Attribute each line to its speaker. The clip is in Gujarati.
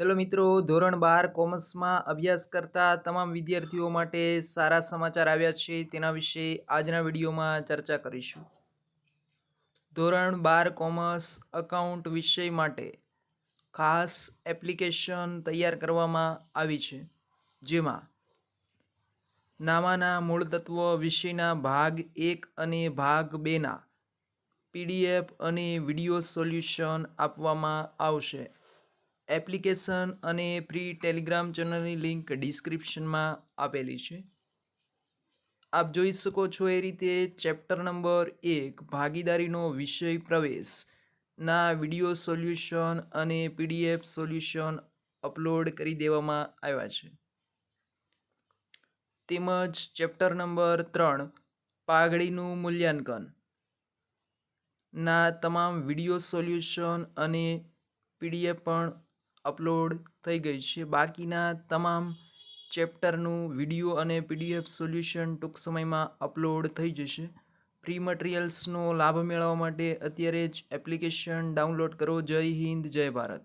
Speaker 1: હેલો મિત્રો, ધોરણ બાર કોમર્સમાં અભ્યાસ કરતા તમામ વિદ્યાર્થીઓ માટે સારા સમાચાર આવ્યા છે. તેના વિશે આજના વિડીયોમાં ચર્ચા કરીશું. ધોરણ બાર કોમર્સ અકાઉન્ટ વિષય માટે ખાસ એપ્લિકેશન તૈયાર કરવામાં આવી છે. જેમાં નામાના મૂળ તત્વ વિષયના ભાગ એક અને ભાગ બેના પીડીએફ અને વીડિયો સોલ્યુશન આપવામાં આવશે. એપ્લિકેશન અને ફ્રી ટેલિગ્રામ ચેનલની લિંક ડિસ્ક્રિપ્શનમાં આપેલી છે. આપ જોઈ શકો છો એ રીતે ચેપ્ટર નંબર એક, ભાગીદારીનો વિષય પ્રવેશ. ના વીડિયો સોલ્યુશન અને પીડીએફ સોલ્યુશન અપલોડ કરી દેવામાં આવ્યા છે. તેમજ ચેપ્ટર નંબર ત્રણ, પાઘડીનું મૂલ્યાંકન. ના તમામ વીડિયો સોલ્યુશન અને પીડીએફ પણ અપલોડ થઈ ગઈ છે. બાકીના તમામ ચેપ્ટરનું વીડિયો અને પીડીએફ સોલ્યુશન ટૂંક સમયમાં અપલોડ થઈ જશે. ફ્રી મટીરિયલ્સનો લાભ મેળવવા માટે અત્યારે જ એપ્લિકેશન ડાઉનલોડ કરો. જય હિન્દ, જય ભારત.